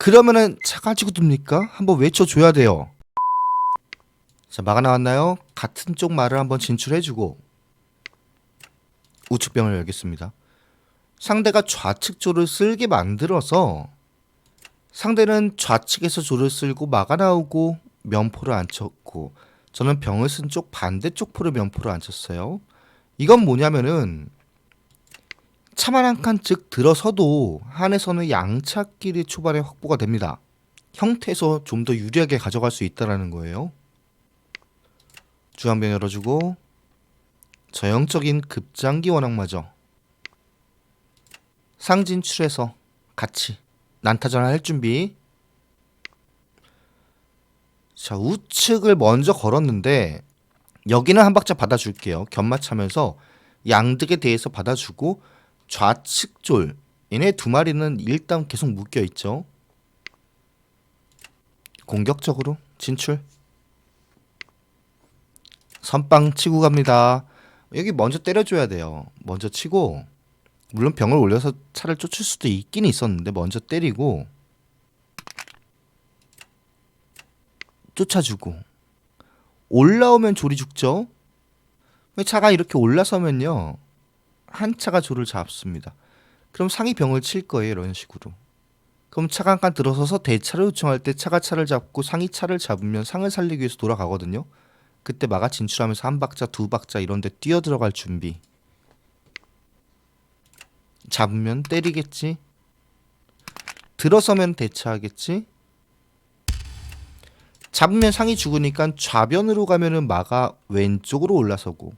그러면은 차 가지고 둡니까? 한번 외쳐줘야 돼요. 자, 마가 나왔나요? 같은 쪽 말을 한번 진출해주고 우측병을 열겠습니다. 상대가 좌측 조를 쓸게 만들어서 상대는 좌측에서 조를 쓸고 마가 나오고 면포를 안 쳤고 저는 병을 쓴 쪽 반대쪽 포를 면포를 안 쳤어요. 이건 뭐냐면은 차만 한 칸 즉 들어서도 한에서는 양차끼리 초반에 확보가 됩니다. 형태에서 좀 더 유리하게 가져갈 수 있다라는 거예요. 주황병 열어주고 저형적인 급장기 원앙마저 상진출해서 같이 난타전을 할 준비. 자 우측을 먼저 걸었는데 여기는 한 박자 받아줄게요. 견마차면서 양득에 대해서 받아주고 좌측 졸 얘네 두 마리는 일단 계속 묶여 있죠. 공격적으로 진출. 선빵 치고 갑니다. 여기 먼저 때려줘야 돼요. 먼저 치고 물론 병을 올려서 차를 쫓을 수도 있긴 있었는데 먼저 때리고 쫓아주고 올라오면 조리 죽죠. 차가 이렇게 올라서면요 한 차가 조를 잡습니다. 그럼 상위 병을 칠 거예요 이런 식으로. 그럼 차가 한 칸 들어서서 대차를 요청할 때 차가 차를 잡고 상위 차를 잡으면 상을 살리기 위해서 돌아가거든요. 그때 마가 진출하면서 한 박자 두 박자 이런 데 뛰어 들어갈 준비. 잡으면 때리겠지. 들어서면 대차하겠지. 잡으면 상이 죽으니까 좌변으로 가면은 마가 왼쪽으로 올라서고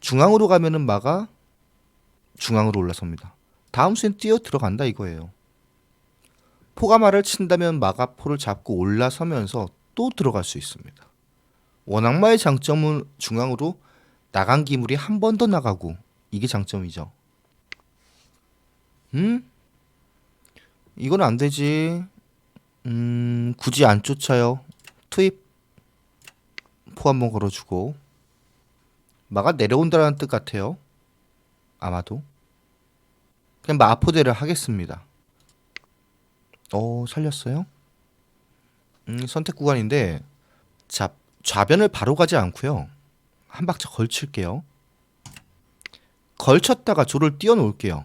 중앙으로 가면은 마가 중앙으로 올라섭니다. 다음 수엔 뛰어 들어간다 이거예요. 포가마를 친다면 마가 포를 잡고 올라서면서 또 들어갈 수 있습니다. 원악마의 장점은 중앙으로 나간 기물이 한 번 더 나가고 이게 장점이죠. 음? 이건 안 되지. 음, 굳이 안 쫓아요. 투입. 포 한 번 걸어주고. 마가 내려온다라는 뜻 같아요. 아마도. 그냥 마포대를 하겠습니다. 어, 살렸어요? 음, 선택 구간인데, 자, 좌변을 바로 가지 않고요. 한 박자 걸칠게요. 걸쳤다가 조를 띄워 놓을게요.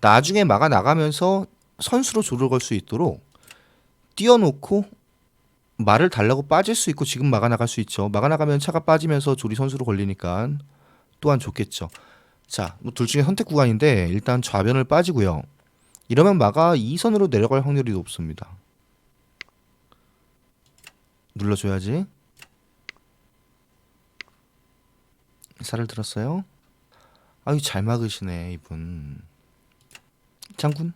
나중에 막아 나가면서 선수로 조를 걸 수 있도록 띄워 놓고 말을 달라고 빠질 수 있고 지금 막아 나갈 수 있죠. 막아 나가면 차가 빠지면서 조리 선수로 걸리니까 또한 좋겠죠. 자, 뭐 둘 중에 선택 구간인데 일단 좌변을 빠지고요. 이러면 마가 2선으로 내려갈 확률이 높습니다. 눌러줘야지. 살을 들었어요. 아유 잘 막으시네 이분. 장군.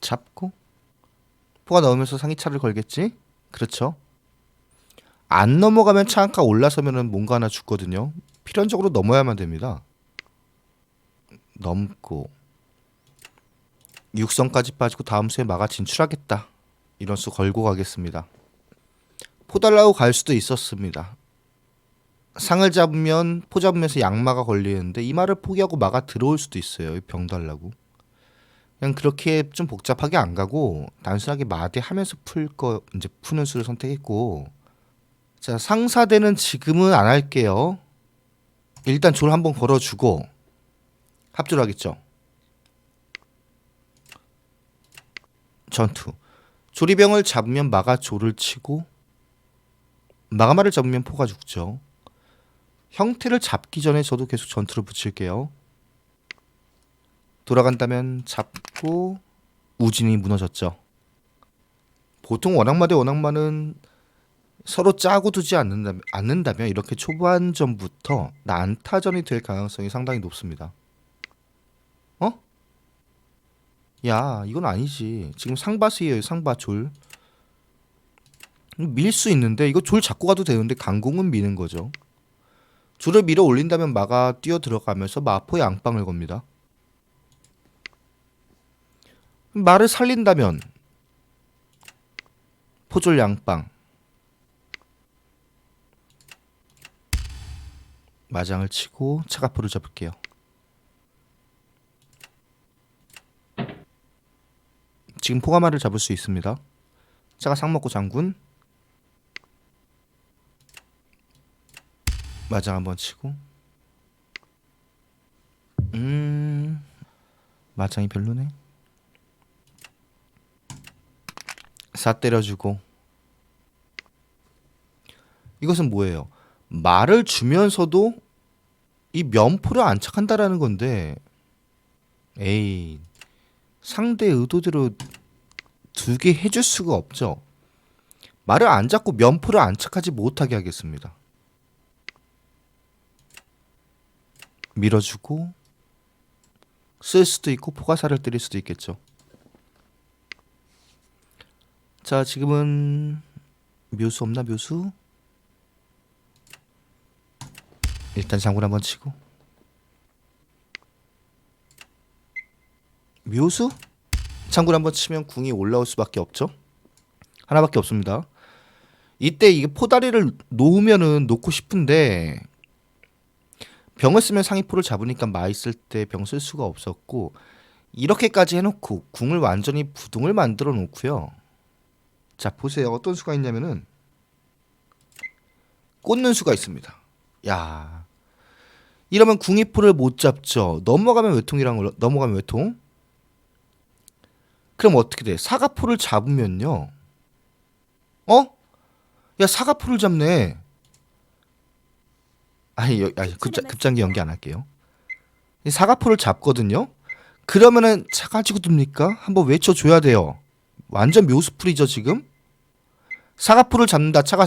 잡고 포가 넣으면서 상위차를 걸겠지? 그렇죠. 안 넘어가면 칸 올라서면은 뭔가 하나 죽거든요. 필연적으로 넘어야만 됩니다. 넘고 육성까지 빠지고 다음 수에 마가 진출하겠다. 이런 수 걸고 가겠습니다. 포달라고 갈 수도 있었습니다. 상을 잡으면 포 잡으면서 양마가 걸리는데 이 말을 포기하고 마가 들어올 수도 있어요. 병 달라고. 그냥 그렇게 좀 복잡하게 안 가고 단순하게 마대 하면서 풀 거 이제 푸는 수를 선택했고 자 상사대는 지금은 안 할게요. 일단 졸 한번 걸어주고 합주를 하겠죠. 전투 조리병을 잡으면 마가 조를 치고 마가마를 잡으면 포가 죽죠. 형태를 잡기 전에 저도 계속 전투를 붙일게요. 돌아간다면 잡고 우진이 무너졌죠. 보통 원악마 대 원악마는 서로 짜고 두지 않는다면, 않는다면 이렇게 초반전부터 난타전이 될 가능성이 상당히 높습니다. 어? 야, 이건 아니지. 지금 상바스예요, 상바졸. 밀 수 있는데 이거 졸 잡고 가도 되는데 강공은 미는 거죠. 줄을 밀어 올린다면 마가 뛰어 들어가면서 마포의 앙빵을 겁니다. 말을 살린다면 포졸 양빵 마장을 치고 차가포를 잡을게요. 지금 포가마를 잡을 수 있습니다. 차가 상 먹고 장군. 마장 한번 치고. 음. 마장이 별로네. 사 때려주고. 이것은 뭐예요? 말을 주면서도 이 면포를 안착한다라는 건데 에이 상대 의도대로 두 개 해줄 수가 없죠. 말을 안 잡고 면포를 안착하지 못하게 하겠습니다. 밀어주고 쓸 수도 있고 포가사를 때릴 수도 있겠죠. 자 지금은 묘수 없나 묘수? 일단 장군 한번 치고 묘수? 장군 한번 치면 궁이 올라올 수밖에 없죠. 하나밖에 없습니다. 이때 이게 포다리를 놓으면은 놓고 싶은데 병을 쓰면 상위포를 잡으니까 마 있을 때 병 쓸 수가 없었고 이렇게까지 해놓고 궁을 완전히 부둥을 만들어 놓고요. 자 보세요 어떤 수가 있냐면은 꽂는 수가 있습니다. 야 이러면 궁이포를 못 잡죠. 넘어가면 외통이랑 넘어가면 외통. 그럼 어떻게 돼? 사가포를 잡으면요. 어? 야 사가포를 잡네. 아니, 여, 아니 급장, 급장기 연기 안 할게요. 이 사가포를 잡거든요. 그러면은 차 가지고 둡니까? 한번 외쳐줘야 돼요. 완전 묘수풀이죠 지금. 사가포를 잡는다. 차가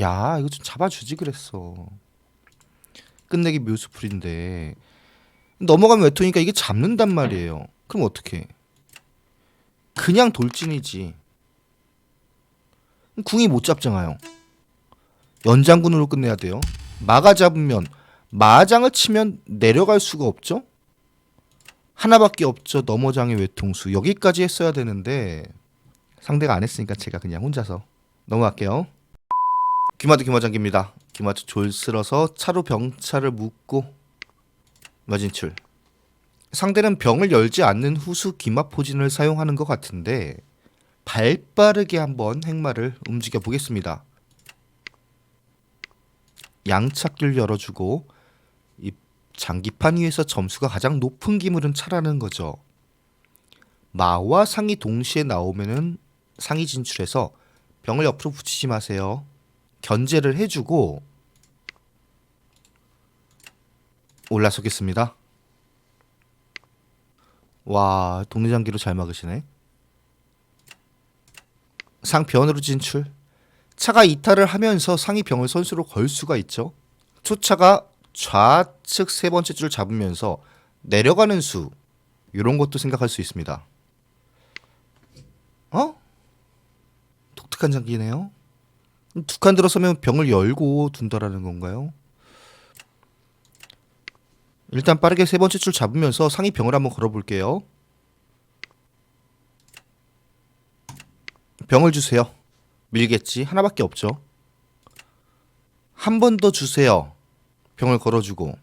야 이거 좀 잡아주지 그랬어. 끝내기 묘수풀인데 넘어가면 외통이니까 이게 잡는단 말이에요. 그럼 어떻게? 그냥 돌진이지. 궁이 못 잡잖아요. 연장군으로 끝내야 돼요. 마가 잡으면 마장을 치면 내려갈 수가 없죠. 하나밖에 없죠. 넘어장의 외통수 여기까지 했어야 되는데 상대가 안 했으니까 제가 그냥 혼자서 넘어갈게요. 귀마드 귀마장기입니다. 귀마드 졸슬어서 차로 병차를 묶고 마진출. 상대는 병을 열지 않는 후수 기마 포진을 사용하는 것 같은데 발빠르게 한번 행마를 움직여 보겠습니다. 양착기를 열어주고 이 장기판 위에서 점수가 가장 높은 기물은 차라는 거죠. 마와 상이 동시에 나오면은 상이 진출해서 병을 옆으로 붙이지 마세요. 견제를 해주고 올라서겠습니다. 와 동리장기로 잘 막으시네. 상변으로 진출. 차가 이탈을 하면서 상이 병을 선수로 걸 수가 있죠. 초차가 좌측 세 번째 줄 잡으면서 내려가는 수 이런 것도 생각할 수 있습니다. 어? 독특한 장기네요. 두 칸 들어서면 병을 열고 둔다라는 건가요? 일단 빠르게 세 번째 줄 잡으면서 상위 병을 한번 걸어볼게요. 병을 주세요. 밀겠지. 하나밖에 없죠. 한 번 더 주세요. 병을 걸어주고.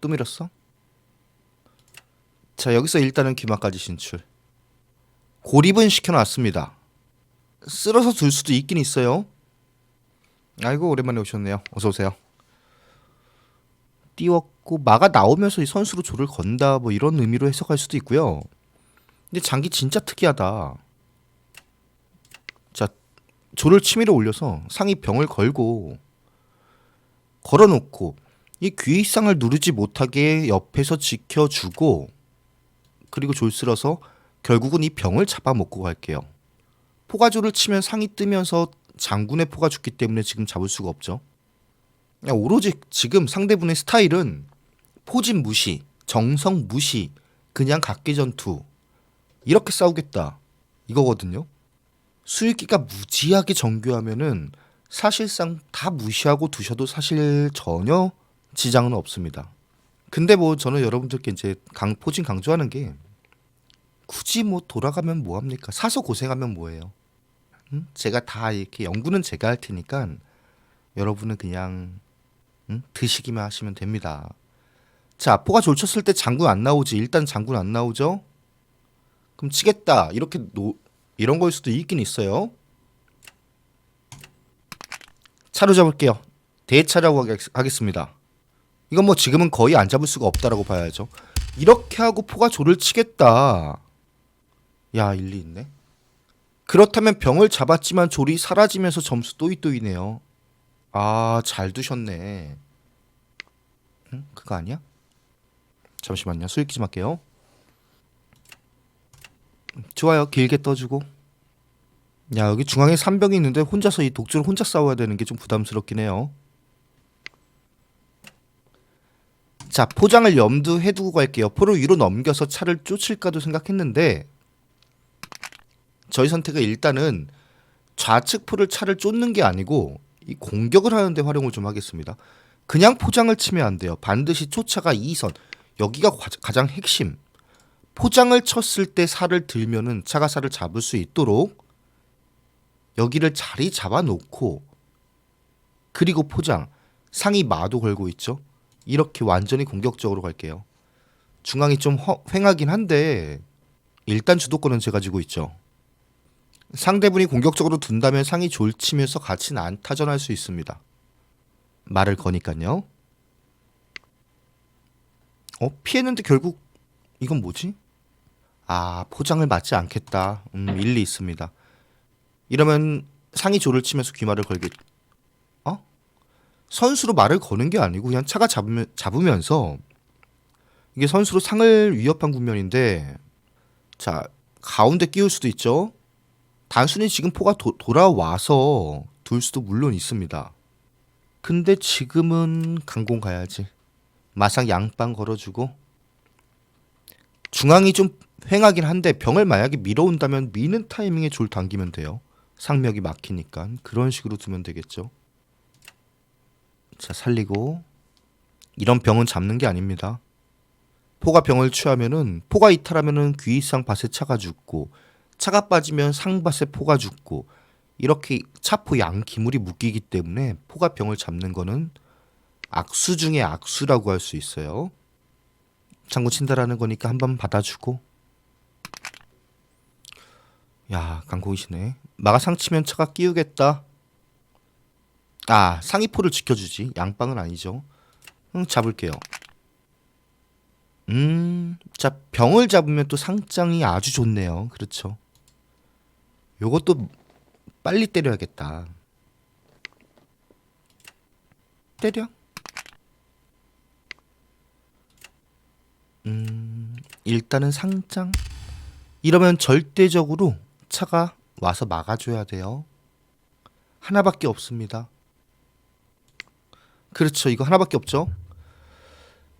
또 밀었어? 자, 여기서 일단은 귀마까지 진출. 고립은 시켜놨습니다. 쓸어서 둘 수도 있긴 있어요. 아이고 오랜만에 오셨네요. 어서 오세요. 띄웠고 마가 나오면서 이 선수로 조를 건다 뭐 이런 의미로 해석할 수도 있고요. 근데 장기 진짜 특이하다. 자 조를 치밀어 올려서 상이 병을 걸고 걸어놓고 이 귀상을 누르지 못하게 옆에서 지켜주고 그리고 졸 쓸어서 결국은 이 병을 잡아먹고 갈게요. 포가조를 치면 상이 뜨면서 장군의 포가 죽기 때문에 지금 잡을 수가 없죠. 오로지 지금 상대분의 스타일은 포진 무시, 정성 무시, 그냥 각기 전투 이렇게 싸우겠다 이거거든요. 수익기가 무지하게 정교하면은 사실상 다 무시하고 두셔도 사실 전혀 지장은 없습니다. 근데 뭐 저는 여러분들께 이제 강 포진 강조하는 게 굳이 뭐 돌아가면 뭐 합니까? 사서 고생하면 뭐해요? 응? 제가 다 이렇게 연구는 제가 할 테니까 여러분은 그냥 응? 드시기만 하시면 됩니다. 자, 포가 졸쳤을 때 장군 안 나오지. 일단 장군 안 나오죠. 그럼 치겠다 이렇게 노, 이런 거일 수도 있긴 있어요. 차로 잡을게요. 대차라고 하겠- 하겠습니다. 이건 뭐 지금은 거의 안 잡을 수가 없다라고 봐야죠. 이렇게 하고 포가 조를 치겠다. 야 일리 있네. 그렇다면 병을 잡았지만 졸이 사라지면서 점수 또이또이네요. 아, 잘 두셨네. 응? 그거 아니야? 잠시만요. 수익기 좀 할게요. 좋아요. 길게 떠주고. 야, 여기 중앙에 3병이 있는데 혼자서 이 독주를 혼자 싸워야 되는 게 좀 부담스럽긴 해요. 자, 포장을 염두해 두고 갈게요. 포를 위로 넘겨서 차를 쫓을까도 생각했는데 저희 선택은 일단은 좌측 포를 차를 쫓는 게 아니고 이 공격을 하는데 활용을 좀 하겠습니다. 그냥 포장을 치면 안 돼요. 반드시 쫓아가 2선. 여기가 과- 가장 핵심. 포장을 쳤을 때 살을 들면은 차가 살을 잡을 수 있도록 여기를 자리 잡아 놓고 그리고 포장 상이 마도 걸고 있죠. 이렇게 완전히 공격적으로 갈게요. 중앙이 좀 허- 횡하긴 한데 일단 주도권은 제가 쥐고 있죠. 상대분이 공격적으로 둔다면 상이 졸치면서 같이 난타전할 수 있습니다. 말을 거니까요. 어 피했는데 결국 이건 뭐지? 아 포장을 맞지 않겠다. 음 일리 있습니다. 이러면 상이 조를 치면서 귀말을 걸겠. 어? 선수로 말을 거는 게 아니고 그냥 차가 잡으면, 잡으면서 이게 선수로 상을 위협한 국면인데 자 가운데 끼울 수도 있죠. 단순히 지금 포가 도, 돌아와서 둘 수도 물론 있습니다. 근데 지금은 강공 가야지. 마상 양빵 걸어주고 중앙이 좀 횡하긴 한데 병을 만약에 밀어온다면 미는 타이밍에 줄 당기면 돼요. 상명이 막히니까 그런 식으로 두면 되겠죠. 자 살리고 이런 병은 잡는 게 아닙니다. 포가 병을 취하면은 포가 이탈하면은 귀이상 밭에 차가 죽고 차가 빠지면 상밭에 포가 죽고 이렇게 차포 양 기물이 묶이기 때문에 포가 병을 잡는 거는 악수 중에 악수라고 할 수 있어요. 장구 친다라는 거니까 한 번 받아주고. 야 강공이시네. 마가 상 치면 차가 끼우겠다. 아 상위포를 지켜주지. 양빵은 아니죠. 응 잡을게요. 음자 병을 잡으면 또 상장이 아주 좋네요. 그렇죠 요것도 빨리 때려야겠다 때려 음 일단은 상장 이러면 절대적으로 차가 와서 막아줘야 돼요. 하나밖에 없습니다. 그렇죠. 이거 하나밖에 없죠.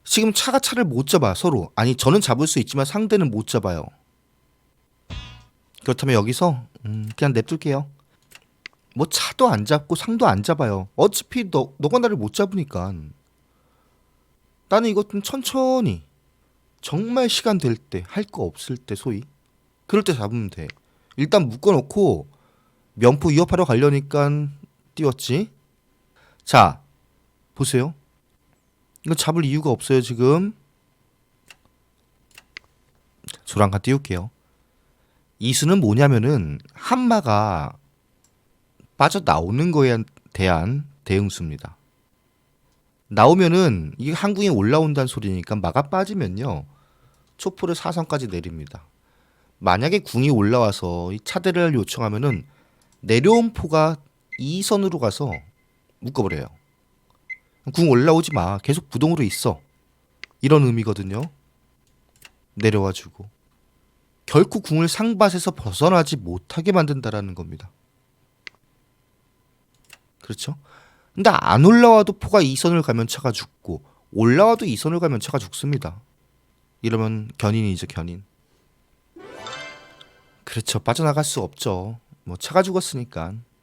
지금 차가 차를 못 잡아 서로. 아니 저는 잡을 수 있지만 상대는 못 잡아요. 그렇다면 여기서 음, 그냥 냅둘게요. 뭐 차도 안 잡고 상도 안 잡아요. 어차피 너 너가 나를 못 잡으니까. 나는 이것 좀 천천히 정말 시간 될 때 할 거 없을 때 소위 그럴 때 잡으면 돼. 일단 묶어놓고 면포 위협하러 가려니까 띄웠지. 자 보세요. 이거 잡을 이유가 없어요 지금. 조랑가 띄울게요. 이수는 뭐냐면은 한마가 빠져 나오는 거에 대한 대응수입니다. 나오면은 이게 항궁에 올라온다는 소리니까 마가 빠지면요 초포를 사선까지 내립니다. 만약에 궁이 올라와서 이 차대를 요청하면은 내려온 포가 이 선으로 가서 묶어버려요. 궁 올라오지 마. 계속 부동으로 있어. 이런 의미거든요. 내려와주고 결코 궁을 상밭에서 벗어나지 못하게 만든다라는 겁니다. 그렇죠? 근데 안 올라와도 포가 이 선을 가면 차가 죽고 올라와도 이 선을 가면 차가 죽습니다. 이러면 견인이죠 견인. 그렇죠 빠져나갈 수 없죠. 뭐 차가 죽었으니까